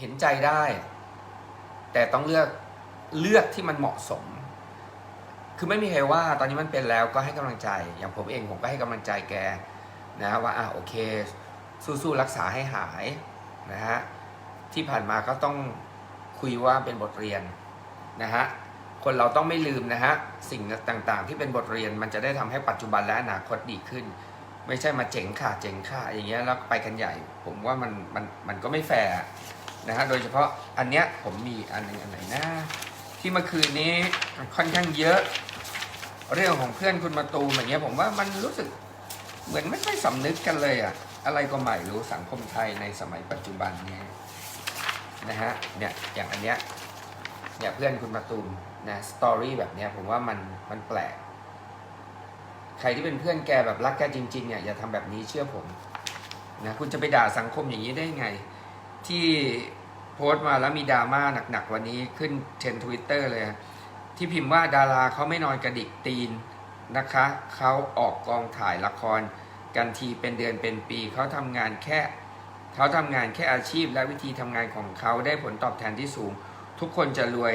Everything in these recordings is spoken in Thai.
เห็นใจได้ แต่ต้องเลือกเลือกที่มันเหมาะสม คือไม่มีใครว่า ตอนนี้มันเป็นแล้วก็ให้กำลังใจ อย่างผมเองผมก็ให้กำลังใจแกนะว่าอะโอเค สู้ๆรักษาให้หายนะฮะที่ผ่านมาก็ต้องคุยว่าเป็นบทเรียนนะฮะคนเราต้องไม่ลืมนะฮะสิ่งต่างๆ ที่เป็นบทเรียนมันจะได้ทำให้ปัจจุบันและอนาคตดีขึ้น ไม่ใช่มาเจ๋งค่ะเจ๋งค่ะอย่างเงี้ยแล้วไปกันใหญ่ ผมว่ามันมันมันก็ไม่แฟร์ นะฮะโดยเฉพาะอันเนี้ยผมมีอันหนึงอันไหนนะที่เมื่อคืนนี้ค่อนข้างเยอะ เรื่องของเพื่อนคุณมาตูมอย่างเงี้ยผมว่ามันรู้สึกเหมือนไม่ค่อยสำนึกกันเลยอะอะไรก็ไม่รู้สังคมไทยในสมัยปัจจุบันเนี้นะฮะเนี่ยอย่างอันเนี้ยเนี่ยเพื่อนคุณมาตูมนะสตอรี่แบบเนี้ยผมว่ามันมันแปลก ใครที่เป็นเพื่อนแกแบบรักแกจริงๆเนี่ยอย่าทำแบบนี้เชื่อผมนะคุณจะไปด่าสังคมอย่างนี้ได้ไง ที่โพสต์มาแล้วมีดราม่าหนักๆวันนี้ขึ้นเทรนทวิตเตอร์เลย ที่พิมพ์ว่าดาราเขาไม่นอนกระดิกตีนนะคะเขาออกกองถ่ายละครกันทีเป็นเดือนเป็นปีเขาทำงานแค่เขาทำงานแค่อาชีพและวิธีทำงานของเขาได้ผลตอบแทนที่สูง ทุกคนจะรวย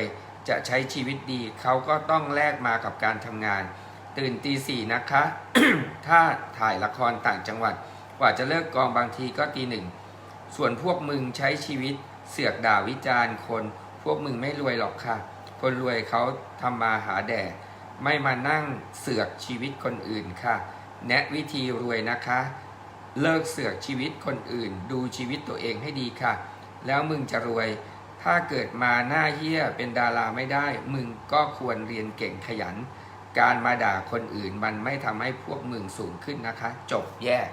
จะใช้ชีวิตดี เขาก็ต้องแลกมากับการทำงาน ตื่นตีสี่นะคะ ถ้าถ่ายละครต่างจังหวัด กว่าจะเลิกกองบางทีก็ตีหนึ่ง ส่วนพวกมึงใช้ชีวิตเสือกด่าวิจารณ์คน พวกมึงไม่รวยหรอกค่ะ คนรวยเขาทำมาหาแดดไม่มานั่งเสือกชีวิตคนอื่นค่ะ แนะวิธีรวยนะคะ เลิกเสือกชีวิตคนอื่น ดูชีวิตตัวเองให้ดีค่ะ แล้วมึงจะรวย ถ้าเกิดมาหน้าเหี้ยเป็นดาราไม่ได้ มึงก็ควรเรียนเก่งขยัน การมาด่าคนอื่นมันไม่ทำให้พวกมึงสูงขึ้นนะคะ จบแยก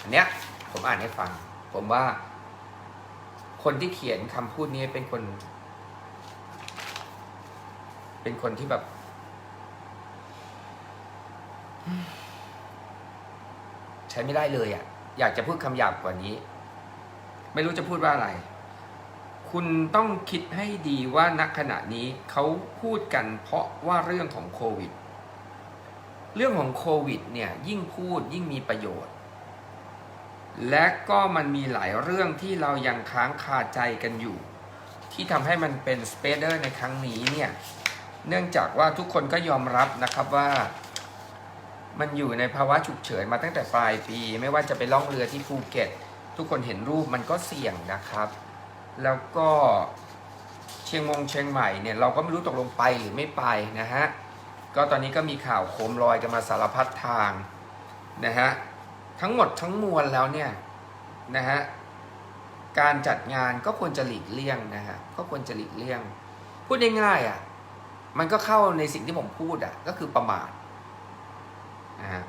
อันเนี้ยผมอ่านให้ฟัง ผมว่า คนที่เขียนคำพูดนี้เป็นคน เป็นคนที่แบบ ใช้ไม่ได้เลยอะ่ะ อยากจะพูดคำหยาบกว่านี้ ไม่รู้จะพูดว่าอะไร คุณต้องคิดให้ดีว่าณขณะนี้เขาพูดกันเพราะว่าเรื่องของโควิด เรื่องของโควิด เนี่ย ยิ่งพูดยิ่งมีประโยชน์ และก็มันมีหลายเรื่องที่เรายังค้างคาใจกันอยู่ ที่ทำให้มันเป็นสเปเดอร์ในครั้งนี้เนี่ยเนื่องจากว่าทุกคนก็ยอมรับนะครับว่า มันอยู่ในภาวะฉุกเฉินมาตั้งแต่ปลายปี ไม่ว่าจะไปล่องเรือที่ภูเก็ต ทุกคนเห็นรูปมันก็เสี่ยงนะครับ แล้วก็เชียงมงเชียงใหม่เนี่ยเราก็ไม่รู้ตกลงไปหรือไม่ไปนะฮะก็ตอนนี้ก็มีข่าวโคมลอยกันมาสารพัดทางนะฮะ ทั้งหมดทั้งมวลแล้วเนี่ยนะฮะการจัดงานก็ควรจะหลีกเลี่ยงนะฮะก็ควรจะหลีกเลี่ยง พูดง่ายๆอะมันก็เข้าในสิ่งที่ผมพูดอะก็คือประมาทนะฮะ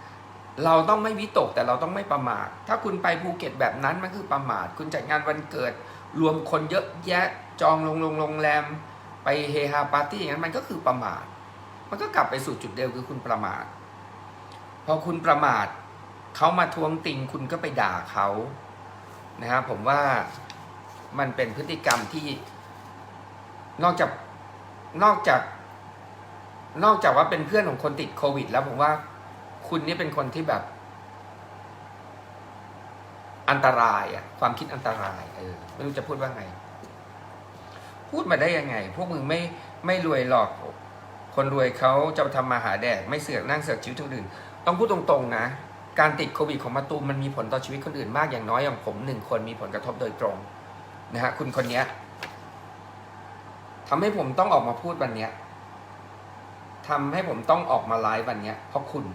เราต้องไม่วิตกแต่เราต้องไม่ประมาท ถ้าคุณไปภูเก็ตแบบนั้นมันคือประมาท คุณจัดงานวันเกิด รวมคนเยอะแยะจองโรงโรงโรงแรม ไปเฮฮาปาร์ตี้อย่างนั้นมันก็คือประมาท มันก็กลับไปสู่จุดเดิมคือคุณประมาท พอคุณประมาท เขามาทวงติงคุณก็ไปด่าเขานะครับผมว่ามันเป็นพฤติกรรมที่นอกจากนอกจาก นอกจากว่าเป็นเพื่อนของคนติดโควิด แล้วผมว่าคุณนี่เป็นคนที่แบบ อันตรายอะความคิดอันตราย เออไม่รู้จะพูดว่าไง พูดมาได้ยังไง พวกมึงไม่ไม่รวยหรอก คนรวยเขาจะทำมาหาแดก ไม่เสือกนั่งเสือกชีวิตคนอื่นต้องพูดตรงๆนะ การติดโควิดของมาตูมมันมีผลต่อชีวิตคนอื่นมากอย่างน้อยอย่างผมหนึ่งคนมีผลกระทบโดยตรงนะฮะคุณคนเนี้ยทำให้ผมต้องออกมาพูดวันเนี้ยทำให้ผมต้องออกมาไลฟ์วันเนี้ยเพราะคุณ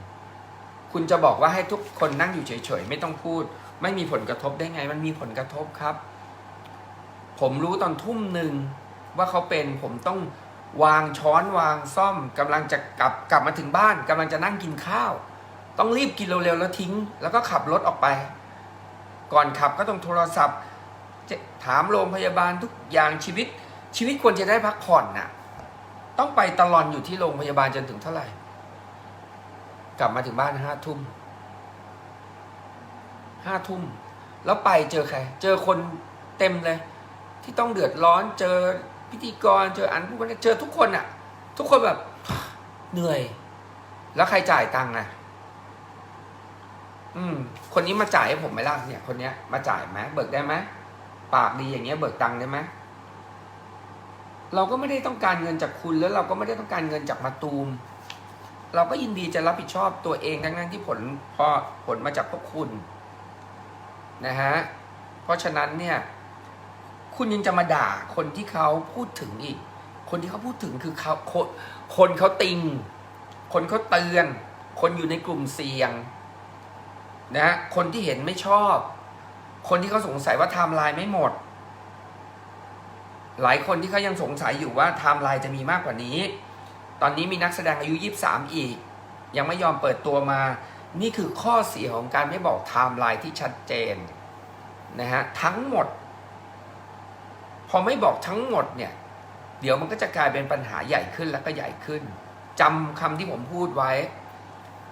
คุณจะบอกว่าให้ทุกคนนั่งอยู่เฉยๆไม่ต้องพูด ไม่มีผลกระทบได้ไง มันมีผลกระทบครับ ผมรู้ตอนทุ่มหนึ่งว่าเขาเป็นผมต้องวางช้อนวางซ่อมกำลังจะกลับกลับมาถึงบ้านกำลังจะนั่งกินข้าว ต้องรีบกินเร็วๆแล้วทิ้ง แล้วก็ขับรถออกไป ก่อนขับก็ต้องโทรศัพท์ถามโรงพยาบาลทุกอย่างชีวิต ชีวิตควรจะได้พักผ่อนน่ะ ต้องไปตลอดอยู่ที่โรงพยาบาลจนถึงเท่าไหร่ กลับมาถึงบ้านห้าทุ่มห้าทุ่มแล้วไปเจอใคร เจอคนเต็มเลย ที่ต้องเดือดร้อนเจอพิธีกรเจออันผู้เจอทุกคนอะทุกคนแบบเหนื่อย แล้วใครจ่ายตังค์อะ อืม คนนี้มาจ่ายให้ผมไหมล่ะเนี่ย คนเนี้ยมาจ่ายไหมเบิกได้ไหมปากดีอย่างเงี้ย เบิกตังค์ได้ไหมเราก็ไม่ได้ต้องการเงินจากคุณแล้วเราก็ไม่ได้ต้องการเงินจากมาตูม เราก็ยินดีจะรับผิดชอบตัวเองทั้งนั้นที่ผลพอผลมาจากพวกคุณนะฮะเพราะฉะนั้นเนี่ย คุณยังจะมาด่าคนที่เขาพูดถึงอีก คนที่เขาพูดถึงคือเขาคนคนเขาติง คนเขาเตือน คนอยู่ในกลุ่มเสี่ยง นะฮะคนที่เห็นไม่ชอบ คนที่เขาสงสัยว่าไทม์ไลน์ไม่หมด หลายคนที่เขายังสงสัยอยู่ว่าไทม์ไลน์จะมีมากกว่านี้ ตอนนี้มีนักแสดงอายุ 23 อีก ยังไม่ยอมเปิดตัวมา นี่คือข้อเสียของการไม่บอกไทม์ไลน์ที่ชัดเจนนะฮะทั้งหมด พอไม่บอกทั้งหมดเนี่ย เดี๋ยวมันก็จะกลายเป็นปัญหาใหญ่ขึ้นแล้วก็ใหญ่ขึ้นจำคำที่ผมพูดไว้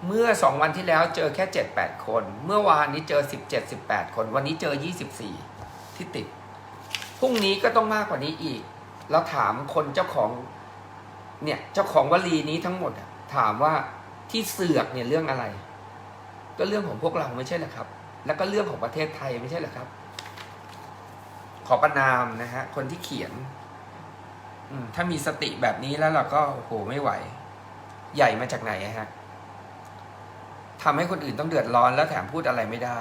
เมื่อสองวันที่แล้วเจอแค่ 7-8 คน เมื่อวานนี้เจอ 17-18 คน วันนี้เจอ 24 ที่ติด พรุ่งนี้ก็ต้องมากกว่านี้อีก แล้วถามคนเจ้าของเนี่ยเจ้าของวลีนี้ทั้งหมดถามว่าที่เสือกเนี่ยเรื่องอะไร ก็เรื่องของพวกเราไม่ใช่หรอครับ แล้วก็เรื่องของประเทศไทยไม่ใช่หรอครับ ขอประนามนะฮะคนที่เขียนถ้ามีสติแบบนี้แล้วเราก็โหไม่ไหว ใหญ่มาจากไหนฮะ ทำให้คนอื่นต้องเดือดร้อนแล้วแถมพูดอะไรไม่ได้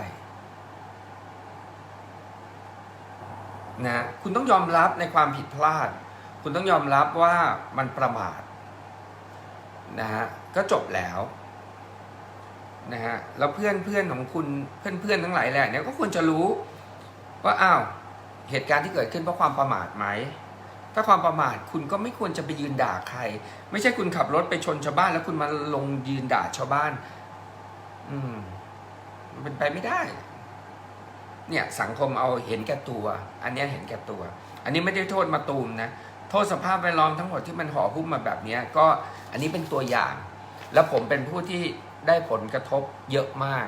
นะคุณต้องยอมรับในความผิดพลาด คุณต้องยอมรับว่ามันประมาทนะฮะก็จบแล้วนะฮะแล้วเพื่อนเพื่อนของคุณเพื่อนเพื่อนทั้งหลายแหละเนี่ยก็ควรจะรู้ว่าอ้าวเหตุการณ์ที่เกิดขึ้นเพราะความประมาทไหม ถ้าความประมาทคุณก็ไม่ควรจะไปยืนด่าใคร ไม่ใช่คุณขับรถไปชนชาวบ้าน แล้วคุณมาลงยืนด่าชาวบ้าน อืมมันเป็นไปไม่ได้ เนี่ย สังคมเอาเห็นแก่ตัว อันนี้เห็นแก่ตัว อันนี้ไม่ได้โทษมาตูมนะโทษสภาพแวดล้อมทั้งหมดที่มันห่อหุ้มมาแบบนี้ก็อันนี้เป็นตัวอย่าง แล้วผมเป็นผู้ที่ได้ผลกระทบเยอะมาก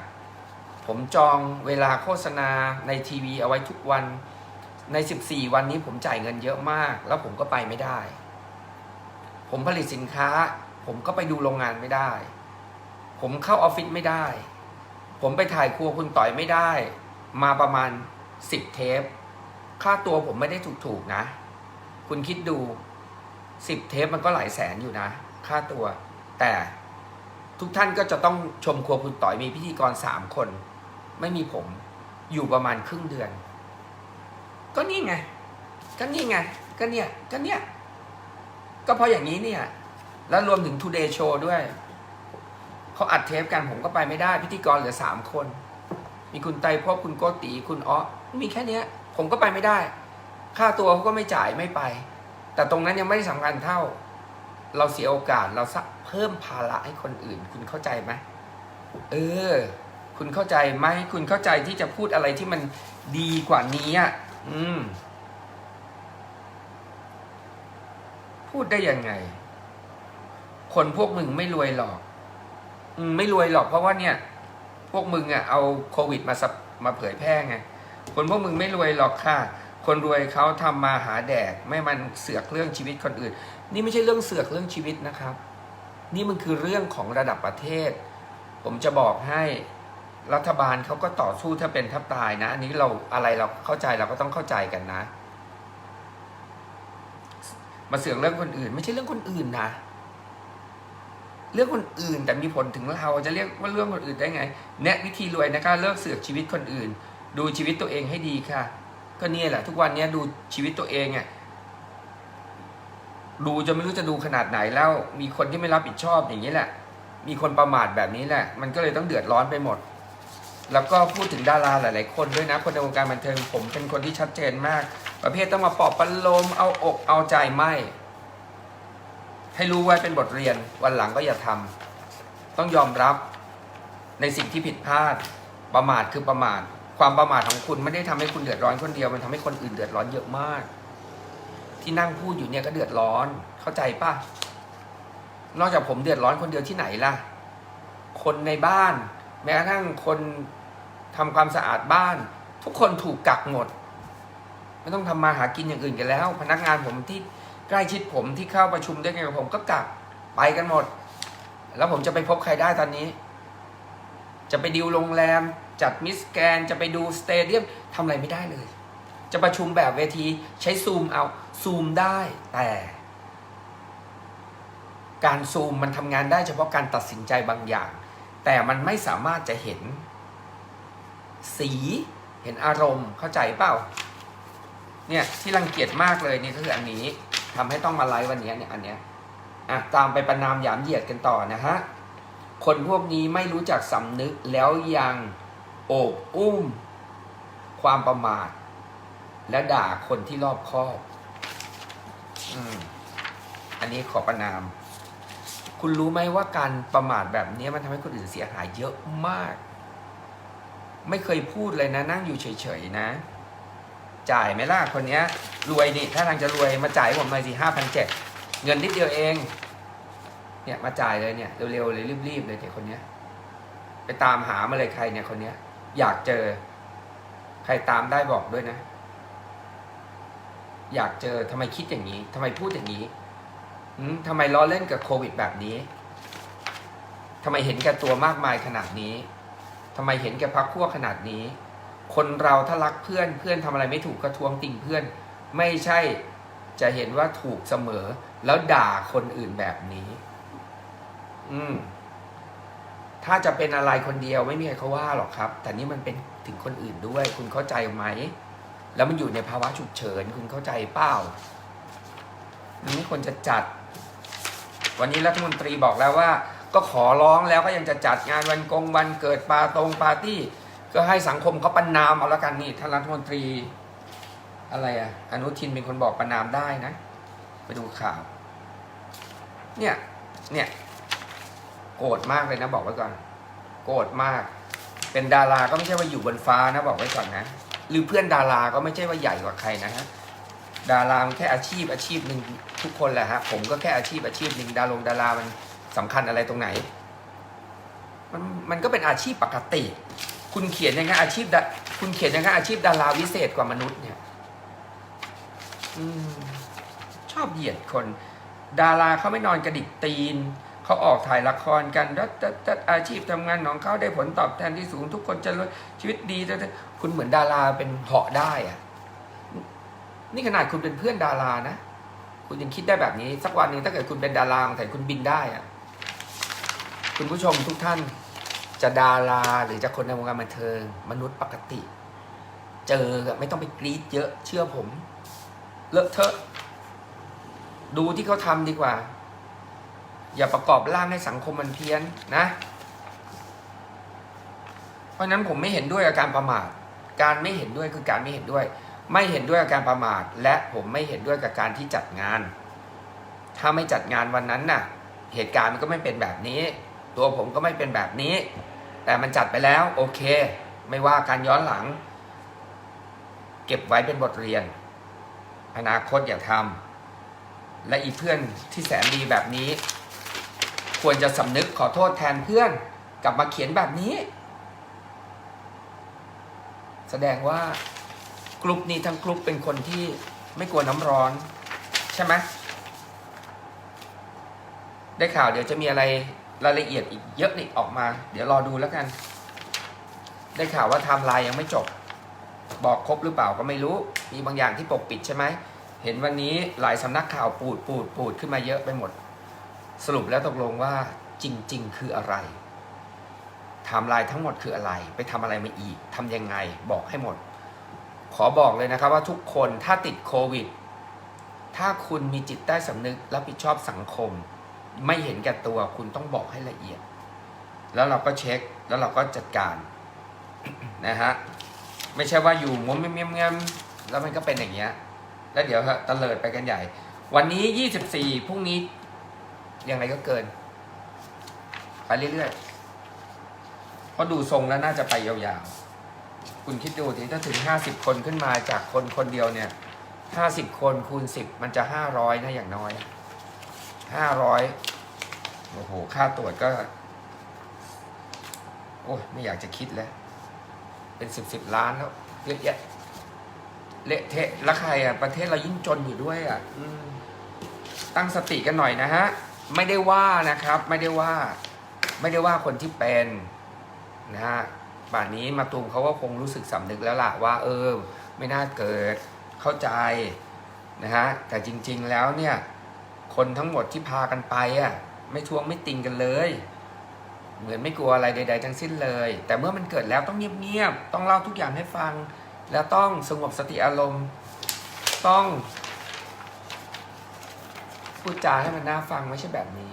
ผมจองเวลาโฆษณาในทีวีเอาไว้ทุกวันใน 14 วันนี้ผมจ่ายเงินเยอะมาก แล้วผมก็ไปไม่ได้ ผมผลิตสินค้า ผมก็ไปดูโรงงานไม่ได้ ผมเข้าออฟฟิศไม่ได้ ผมไปถ่ายครัวคุณต่อยไม่ได้ มาประมาณ10เทป ค่าตัวผมไม่ได้ถูกๆนะ คุณคิดดู10เทปมันก็หลายแสนอยู่นะ ค่าตัว แต่ทุกท่านก็จะต้องชมครัวคุณต่อยมีพิธีกร3คน ไม่มีผมอยู่ประมาณครึ่งเดือน ก็นี่ไง ก็นี่ไง ก็เนี่ย ก็เนี่ย ก็เพราะอย่างนี้เนี่ย แล้วรวมถึง Today Show ด้วย เขาอัดเทปกันผมก็ไปไม่ได้พิธีกรเหลือสามคน มีคุณไตรภพคุณโกติคุณอ้อมีแค่เนี้ย ผมก็ไปไม่ได้ ค่าตัวเขาก็ไม่จ่ายไม่ไป แต่ตรงนั้นยังไม่สำคัญเท่า เราเสียโอกาสเราสะเพิ่มภาระให้คนอื่น คุณเข้าใจไหมเออ คุณเข้าใจไหมคุณเข้าใจที่จะพูดอะไรที่มันดีกว่านี้อะอืม พูดได้ยังไง คนพวกมึงไม่รวยหรอก อืมไม่รวยหรอกเพราะว่าเนี่ย พวกมึงอะเอาโควิดมาสับมาเผยแพร่ไงคนพวกมึงไม่รวยหรอกค่ะ คนรวยเขาทำมาหาแดก ไม่มันเสือกเรื่องชีวิตคนอื่น นี่ไม่ใช่เรื่องเสือกเรื่องชีวิตนะครับ นี่มันคือเรื่องของระดับประเทศ ผมจะบอกให้รัฐบาลเขาก็ต่อสู้ถ้าเป็นทับตายนะ อันนี้เราอะไรเราเข้าใจเราก็ต้องเข้าใจกันนะ มาเสือกเรื่องคนอื่น ไม่ใช่เรื่องคนอื่นนะ เรื่องคนอื่นแต่มีผลถึงเราจะเรียกว่าเรื่องคนอื่นได้ไง แนะวิธีรวยนะคะเลิกเสือกชีวิตคนอื่น ดูชีวิตตัวเองให้ดีค่ะ ก็เนี่ยแหละ ทุกวันนี้ดูชีวิตตัวเองอะดูจะไม่รู้จะดูขนาดไหนแล้ว มีคนที่ไม่รับผิดชอบอย่างนี้แหละ มีคนประมาทแบบนี้แหละ มันก็เลยต้องเดือดร้อนไปหมด แล้วก็พูดถึงดาราหลาย ๆ คนด้วยนะ คนในวงการบันเทิงผมเป็นคนที่ชัดเจนมาก ประเภทต้องมาปอบประโลมเอาอกเอาใจไม่ ให้รู้ไว้เป็นบทเรียนวันหลังก็อย่าทำต้องยอมรับในสิ่งที่ผิดพลาด ประมาทคือประมาท ความประมาทของคุณไม่ได้ทำให้คุณเดือดร้อนคนเดียว มันทำให้คนอื่นเดือดร้อนเยอะมาก ที่นั่งพูดอยู่เนี่ยก็เดือดร้อน เข้าใจปะนอกจากผมเดือดร้อนคนเดียวที่ไหนล่ะ คนในบ้าน แม้กระทั่งคนทำความสะอาดบ้าน ทุกคนถูกกักหมด ไม่ต้องทำมาหากินอย่างอื่นกันแล้ว พนักงานผมที่ ใกล้ชิดผมที่เข้าประชุมด้วยกันกับผมก็กักไปกันหมด แล้วผมจะไปพบใครได้ตอนนี้ จะไปดิวโรงแรม จัดมิสแกน จะไปดูสเตเดียมทำอะไรไม่ได้เลย จะประชุมแบบเวทีใช้ซูมเอาซูมได้แต่การซูมมันทำงานได้เฉพาะการตัดสินใจบางอย่าง แต่มันไม่สามารถจะเห็น สีเห็นอารมณ์เข้าใจเปล่า เนี่ยที่รังเกียจมากเลยนี่ก็คืออันนี้ ทำให้ต้องมาไลฟ์วันนี้เนี่ยอันเนี้ยอะตามไปประนามหยามเหยียดกันต่อนะฮะคนพวกนี้ไม่รู้จักสำนึกแล้วยังโอบอุ้ม ความประมาท และด่าคนที่รอบคอบอืมอันนี้ขอประนาม คุณรู้ไหมว่าการประมาทแบบนี้มันทำให้คนอื่นเสียหายเยอะมาก ไม่เคยพูดเลยนะ นั่งอยู่เฉยๆนะ จ่ายไหมล่ะคนเนี้ย รวยนี่ถ้าทางจะรวยมาจ่ายผมหน่อยสิห้าพันเจ็ดเงินนิดเดียวเอง เนี่ยมาจ่ายเลยเนี่ยเร็วๆเลยรีบๆเลยเด็กคนเนี้ย ไปตามหามาเลยใครเนี่ยคนเนี้ย อยากเจอ ใครตามได้บอกด้วยนะ อยากเจอทำไมคิดอย่างนี้ทำไมพูดอย่างนี้หืมทำไมล้อเล่นกับโควิดแบบนี้ทำไมเห็นแก่ตัวมากมายขนาดนี้ทำไมเห็นแก่พักพวกขนาดนี้ คนเราถ้ารักเพื่อนเพื่อนทำอะไรไม่ถูกกระทวงติ่งเพื่อน ไม่ใช่จะเห็นว่าถูกเสมอ แล้วด่าคนอื่นแบบนี้ อืม ถ้าจะเป็นอะไรคนเดียวไม่มีใครเขาว่าหรอกครับ แต่นี่มันเป็นถึงคนอื่นด้วย คุณเข้าใจไหม แล้วมันอยู่ในภาวะฉุกเฉิน คุณเข้าใจเปล่ามันไม่ควรจะจัด วันนี้รัฐมนตรีบอกแล้วว่า ก็ขอร้องแล้วก็ยังจะจัดงานวันกงวันเกิดปาตรงปาร์ตี้ ก็ให้สังคมเขาประนามเอาละกันนี่ท่านรัฐมนตรี อะไรอะอนุทินเป็นคนบอกประนามได้นะ ไปดูข่าว เนี่ย เนี่ยโกรธมากเลยนะบอกไว้ก่อน โกรธมาก เป็นดาราก็ไม่ใช่ว่าอยู่บนฟ้านะบอกไว้ก่อนนะ หรือเพื่อนดาราก็ไม่ใช่ว่าใหญ่กว่าใครนะฮะดารามันแค่อาชีพอาชีพหนึ่งทุกคนแหละฮะผมก็แค่อาชีพอาชีพหนึ่งดารงดารามันสำคัญอะไรตรงไหน มันมันก็เป็นอาชีพปกติ คุณเขียนยังไงอาชีพคุณเขียนยังไงอาชีพดาราวิเศษกว่ามนุษย์เนี่ย อชอบเหยียดคน ดาราเขาไม่นอนกระดิกตีนเขาออกถ่ายละครกันรัตรัตอาชีพทำงานของเขาได้ผลตอบแทนที่สูงทุกคนจะรวยชีวิตดีแต่คุณเหมือนดาราเป็นเหาะได้อะนี่ขนาดคุณเป็นเพื่อนดารานะ คุณยังคิดได้แบบนี้ สักวันหนึ่งถ้าเกิดคุณเป็นดาราแต่คุณบินได้อะคุณผู้ชมทุกท่านจะดาราหรือจะคนในวงการบันเทิงมนุษย์ปกติ เจอไม่ต้องไปกรี๊ดเยอะเชื่อผม เลอะเทอะ ดูที่เขาทำดีกว่า อย่าประกอบร่างให้สังคมมันเพี้ยนนะ เพราะนั้นผมไม่เห็นด้วยกับการประมาท การไม่เห็นด้วยคือการไม่เห็นด้วย ไม่เห็นด้วยกับการประมาท และผมไม่เห็นด้วยกับการที่จัดงาน ถ้าไม่จัดงานวันนั้นน่ะ เหตุการณ์มันก็ไม่เป็นแบบนี้ ตัวผมก็ไม่เป็นแบบนี้ แต่มันจัดไปแล้ว โอเค ไม่ว่าการย้อนหลัง เก็บไว้เป็นบทเรียน อนาคตอย่าทำและอีเพื่อนที่แสนดีแบบนี้ ควรจะสำนึกขอโทษแทนเพื่อนกลับมาเขียนแบบนี้ แสดงว่ากลุ่มนี้ทั้งกลุ่มเป็นคนที่ไม่กลัวน้ำร้อน ใช่ไหมได้ข่าวเดี๋ยวจะมีอะไรรายละเอียดอีกเยอะนี่ออกมา เดี๋ยวรอดูแล้วกัน ได้ข่าวว่าไทม์ไลน์ยังไม่จบ บอกครบหรือเปล่าก็ไม่รู้ มีบางอย่างที่ปกปิดใช่ไหม เห็นวันนี้หลายสำนักข่าวปูดปูดปูดขึ้นมาเยอะไปหมด สรุปแล้วตกลงว่าจริง ๆ คืออะไรไทม์ไลน์ทั้งหมดคืออะไร ไปทำอะไรมาอีกทำยังไงบอกให้หมด ขอบอกเลยนะครับว่าทุกคนถ้าติดโควิด ถ้าคุณมีจิตใต้สำนึกรับผิดชอบสังคม ไม่เห็นแก่ตัวคุณต้องบอกให้ละเอียด แล้วเราก็เช็คแล้วเราก็จัดการนะฮะ ไม่ใช่ว่าอยู่งมเงียบๆแล้วมันก็เป็นอย่างเงี้ย แล้วเดี๋ยวฮะตะเลิดไปกันใหญ่ วันนี้ยี่สิบสี่พรุ่งนี้ยังไงก็เกิน ไปเรื่อยๆเพราะดูทรงแล้วน่าจะไปยาวๆ คุณคิดดูทีถ้าถึงห้าสิบคนขึ้นมาจากคนคนเดียวเนี่ยห้าสิบคนคูณสิบมันจะห้าร้อยนะอย่างน้อยห้าร้อยโอ้โห ค่าตรวจก็ โอ้ไม่อยากจะคิดเลย เป็นสิบสิบล้านแล้วเยอะแยะเละเทะแล้วใครอะ ประเทศเรายิ่งจนอยู่ด้วยอะอืมตั้งสติกันหน่อยนะฮะ ไม่ได้ว่านะครับ ไม่ได้ว่า ไม่ได้ว่าคนที่เป็นนะฮะป่านนี้มาตูมเขาก็คงรู้สึกสำนึกแล้วล่ะว่า เออ ไม่น่าเกิดเข้าใจนะฮะแต่จริง ๆแล้วเนี่ย คนทั้งหมดที่พากันไปอะ ไม่ทวงไม่ติงกันเลย เหมือนไม่กลัวอะไรใด ๆ ทั้งสิ้นเลย แต่เมื่อมันเกิดแล้วต้องเงียบๆต้องเล่าทุกอย่างให้ฟัง แล้วต้องสงบสติอารมณ์ ต้องพูดจาให้มันน่าฟังไม่ใช่แบบนี้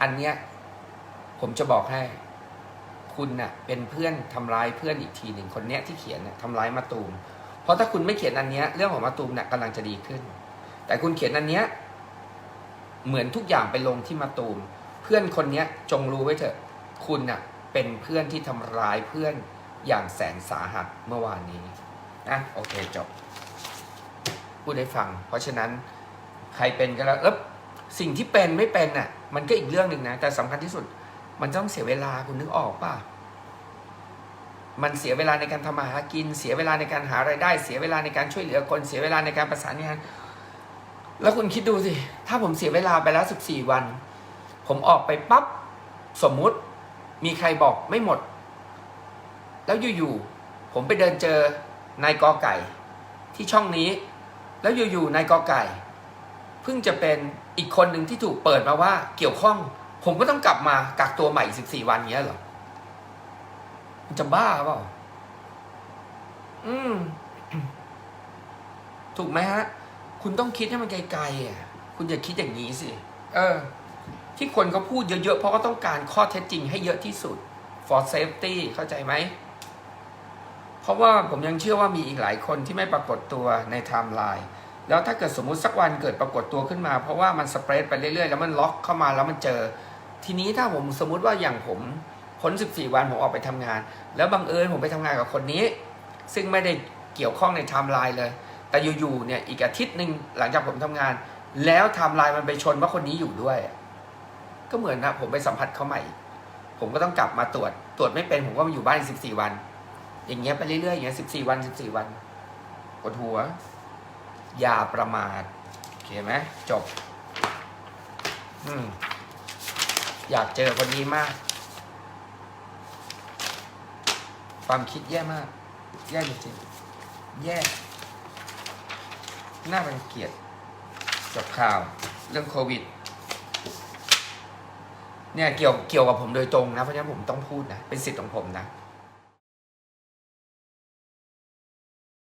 อันเนี้ยผมจะบอกให้คุณน่ะเป็นเพื่อนทำร้ายเพื่อนอีกทีหนึ่งคนเนี้ยที่เขียนน่ะทำร้ายมาตูม เพราะถ้าคุณไม่เขียนอันเนี้ยเรื่องของมาตูมเนี่ยกำลังจะดีขึ้น แต่คุณเขียนอันเนี้ยเหมือนทุกอย่างไปลงที่มาตูม เพื่อนคนเนี้ยจงรู้ไว้เถอะ คุณน่ะเป็นเพื่อนที่ทำร้ายเพื่อนอย่างแสนสาหัสเมื่อวานนี้นะโอเคจบพูดให้ฟัง เพราะฉะนั้นใครเป็นก็แล้วแล้วสิ่งที่เป็นไม่เป็นน่ะ มันก็อีกเรื่องหนึ่งนะ แต่สำคัญที่สุด มันต้องเสียเวลาคุณนึกออกป่ะ มันเสียเวลาในการทำมาหากิน เสียเวลาในการหารายได้ เสียเวลาในการช่วยเหลือคน เสียเวลาในการประสานงาน แล้วคุณคิดดูสิ ถ้าผมเสียเวลาไปแล้วสิบสี่วัน ผมออกไปปั๊บ สมมุติ มีใครบอกไม่หมด แล้วอยู่ๆผมไปเดินเจอนายกอไก่ ที่ช่องนี้ แล้วอยู่ๆนายกอไก่เพิ่งจะเป็นอีกคนหนึ่งที่ถูกเปิดมาว่าเกี่ยวข้อง ผมก็ต้องกลับมากักตัวใหม่อีกสิบสี่วันเงี้ยเหรอมันจะบ้าเปล่าอืม ถูกไหมฮะ คุณต้องคิดให้มันไกลๆอะ คุณอย่าคิดอย่างนี้สิ เออ ที่คนเขาพูดเยอะๆ เพราะก็ต้องการข้อเท็จจริงให้เยอะที่สุด for safety เข้าใจไหม เพราะว่าผมยังเชื่อว่ามีอีกหลายคนที่ไม่ปรากฏตัวในไทม์ไลน์แล้วถ้าเกิดสมมุติสักวันเกิดปรากฏตัวขึ้นมา เพราะว่ามันสเปรดไปเรื่อยๆ แล้วมันล็อกเข้ามาแล้วมันเจอ ทีนี้ถ้าผมสมมุติว่าอย่างผมพ้น 14 วันผมออกไปทำงาน แล้วบังเอิญผมไปทำงานกับคนนี้ ซึ่งไม่ได้เกี่ยวข้องในไทม์ไลน์เลย แต่อยู่ๆเนี่ยอีกอาทิตย์หนึ่งหลังจากผมทำงาน แล้วไทม์ไลน์มันไปชนว่าคนนี้อยู่ด้วย ก็เหมือนนะผมไปสัมผัสเขาใหม่ ผมก็ต้องกลับมาตรวจ ตรวจไม่เป็นผมก็มาอยู่บ้านอีก14วัน อย่างเงี้ยไปเรื่อยๆอย่างเงี้ย14วัน14วันปวดหัว อย่าประมาทโอเคไหมจบ อืม อยากเจอคนนี้มาก ความคิดแย่มาก แย่จริงๆแย่น่ารังเกียจจบข่าว เรื่องโควิด เนี่ยเกี่ยวเกี่ยวกับผมโดยตรงนะเพราะฉะนั้นผมต้องพูดนะเป็นสิทธิ์ของผมนะ